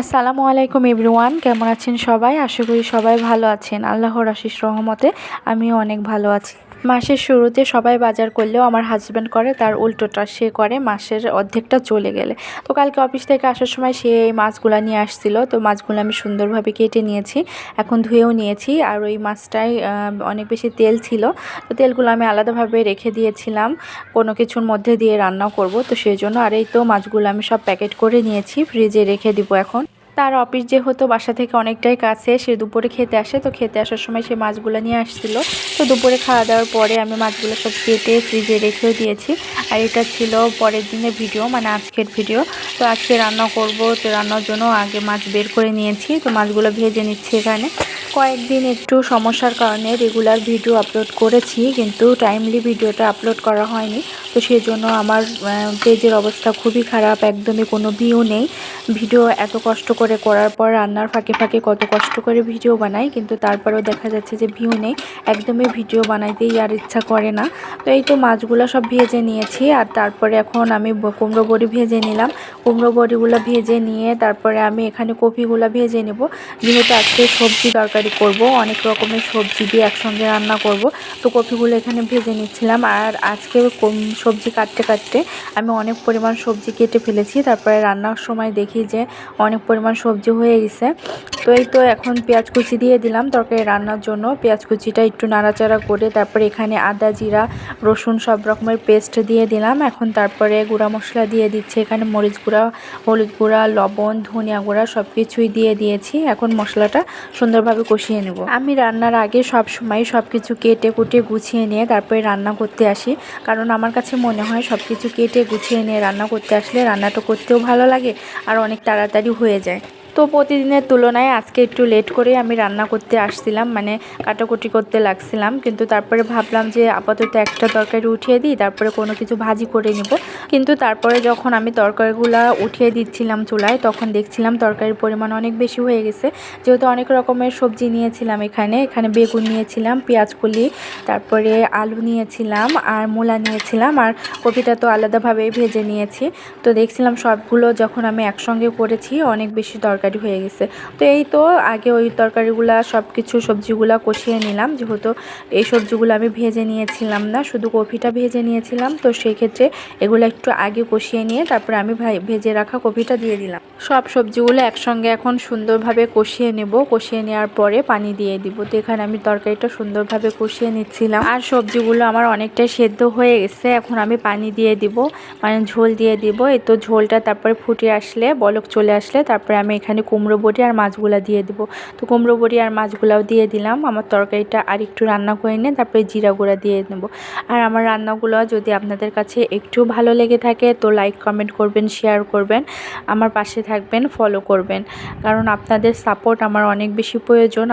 আসসালামু আলাইকুম এভরিওয়ান, কেমন আছেন সবাই? আশা করি সবাই ভালো আছেন। আল্লাহর আশিস রহমতে আমিও অনেক ভালো আছি। মাসের শুরুতে সবাই বাজার করলেও আমার হাজব্যান্ড করে, তার উল্টোটা সে করে, মাসের অর্ধেকটা চলে গেলে। তো কালকে অফিস থেকে আসার সময় সে এই মাছগুলো নিয়ে আসছিল, তো মাছগুলো আমি সুন্দরভাবে কেটে নিয়েছি, এখন ধুয়েও নিয়েছি, আর ওই মাছটায় অনেক বেশি তেল ছিল। তো তেলগুলো আমি আলাদাভাবে রেখে দিয়েছিলাম, কোনো কিছুর মধ্যে দিয়ে রান্না করব, তো সেই জন্য আর এই তো মাছগুলো আমি সব প্যাকেট করে নিয়েছি ফ্রিজে রেখে দিব এখন। তার অফিস যেহেতু বাসা থেকে অনেকটাই কাছে, সে দুপুরে খেতে আসে। তো খেতে আসার সময় সে মাছগুলো নিয়ে আসছিল। তো দুপুরে খাওয়া দাওয়ার পরে আমি মাছগুলো সব কেটে ফ্রিজে রেখেও দিয়েছি। আর এটা ছিল পরের দিনের ভিডিও মানে আজকের ভিডিও। তো আজকে রান্না করব, তো রান্নার জন্য আগে মাছ বের করে নিয়েছি। তো মাছগুলো ভেজে নিচ্ছি এখানে। কয়েকদিন একটু সমস্যার কারণে রেগুলার ভিডিও আপলোড করেছি, কিন্তু টাইমলি ভিডিওটা আপলোড করা হয়নি। তো সেই জন্য আমার পেজের অবস্থা খুবই খারাপ, একদমই কোনো ভিউ নেই। ভিডিও এত কষ্ট করে করার পর রান্নার ফাঁকে ফাঁকে কত কষ্ট করে ভিডিও বানাই, কিন্তু তারপরেও দেখা যাচ্ছে যে ভিউ নেই। একদমই ভিডিও বানাইতেই আর ইচ্ছা করে না। তো এই তো মাছগুলো সব ভেজে নিয়েছি, আর তারপরে এখন আমি কুমড়ো বড়ি ভেজে নিলাম। কুমড়ো বড়িগুলো ভেজে নিয়ে তারপরে আমি এখানে কপিগুলো ভেজে নেব। যেহেতু আজকে সবজি তরকারি করব, অনেক রকমের সবজি দিয়ে একসঙ্গে রান্না করব। তো কপিগুলো এখানে ভেজে নিচ্ছিলাম। আর আজকে সবজি কাটতে কাটতে আমি অনেক পরিমাণ সবজি কেটে ফেলেছি। তারপরে রান্নার সময় দেখি যে অনেক পরিমাণ সবজি হয়ে গেছে। তো এই তো এখন পেঁয়াজ কুচি দিয়ে দিলাম তরকারি রান্নার জন্য। পেঁয়াজ কুচিটা একটু নাড়াচাড়া করে তারপরে এখানে আদা, জিরা, রসুন সব রকমের পেস্ট দিয়ে দিলাম। এখন তারপরে গুঁড়া মশলা দিয়ে দিচ্ছে। এখানে মরিচ গুঁড়া, হলুদ গুঁড়া, লবণ, ধনিয়া গুঁড়া সব কিছুই দিয়ে দিয়েছি। এখন মশলাটা সুন্দরভাবে কষিয়ে নেব। আমি রান্নার আগে সব সময় সব কিছু কেটে কুটে গুছিয়ে নিয়ে তারপরে রান্না করতে আসি। কারণ আমার কাছে মনে হয় সব কিছু কেটে গুছিয়ে নিয়ে রান্না করতে আসলে রান্নাটা করতেও ভালো লাগে আর অনেক তাড়াতাড়ি হয়ে যায়। তো প্রতিদিনের তুলনায় আজকে একটু লেট করে আমি রান্না করতে আসছিলাম মানে কাটাকুটি করতে লাগছিলাম। কিন্তু তারপরে ভাবলাম যে আপাতত একটা তরকারি উঠিয়ে দিই, তারপরে কোনো কিছু ভাজি করে নিব। কিন্তু তারপরে যখন আমি তরকারিগুলো উঠিয়ে দিচ্ছিলাম চুলায়, তখন দেখছিলাম তরকারির পরিমাণ অনেক বেশি হয়ে গেছে। যেহেতু অনেক রকমের সবজি নিয়েছিলাম এখানে এখানে বেগুন নিয়েছিলাম, পেঁয়াজ পেঁয়াজকলি তারপরে আলু নিয়েছিলাম আর মূলা নিয়েছিলাম। আর কপিটা তো আলাদাভাবেই ভেজে নিয়েছি। তো দেখছিলাম সবগুলো যখন আমি একসঙ্গে করেছি, অনেক বেশি তরকারি তরকারি হয়ে গেছে। তো এই তো আগে ওই তরকারিগুলা সব কিছু সবজিগুলা কষিয়ে নিলাম। যেহেতু এই সবজিগুলো আমি ভেজে নিয়েছিলাম না, শুধু কফিটা ভেজে নিয়েছিলাম। তো সেই ক্ষেত্রে এগুলো একটু আগে কষিয়ে নিয়ে তারপরে আমি ভেজে রাখা কফিটা দিয়ে দিলাম। সব সবজিগুলো একসঙ্গে এখন সুন্দরভাবে কষিয়ে নেব। কষিয়ে নেওয়ার পরে পানি দিয়ে দিব। তো এখানে আমি তরকারিটা সুন্দরভাবে কষিয়ে নিচ্ছিলাম। আর সবজিগুলো আমার অনেকটাই সেদ্ধ হয়ে গেছে। এখন আমি পানি দিয়ে দিব মানে ঝোল দিয়ে দিব। এই তো ঝোলটা তারপরে ফুটে আসলে, বলক চলে আসলে, তারপরে আমি এখানে কুমড়ো বড়ি আর মাছগুলা দিয়ে দেবো। তো কুমড়ো বড়ি আর মাছগুলাও দিয়ে দিলাম। আমার তরকারিটা আর একটু রান্না করে নিয়ে তারপরে জিরা গুঁড়া দিয়ে নেব। আর আমার রান্নাগুলো যদি আপনাদের কাছে একটু ভালো লেগে থাকে তো লাইক কমেন্ট করবেন শেয়ার করবেন। আমার পাশে থাকবেন ফলো করবেন। কারণ আপনাদের সাপোর্ট আমার অনেক বেশি প্রয়োজন।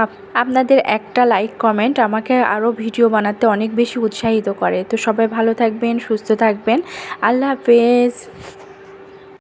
আপনাদের একটা লাইক কমেন্ট আমাকে আরও ভিডিও বানাতে অনেক বেশি উৎসাহিত করে। তো সবাই ভালো থাকবেন, সুস্থ থাকবেন। আল্লাহ হাফেজ।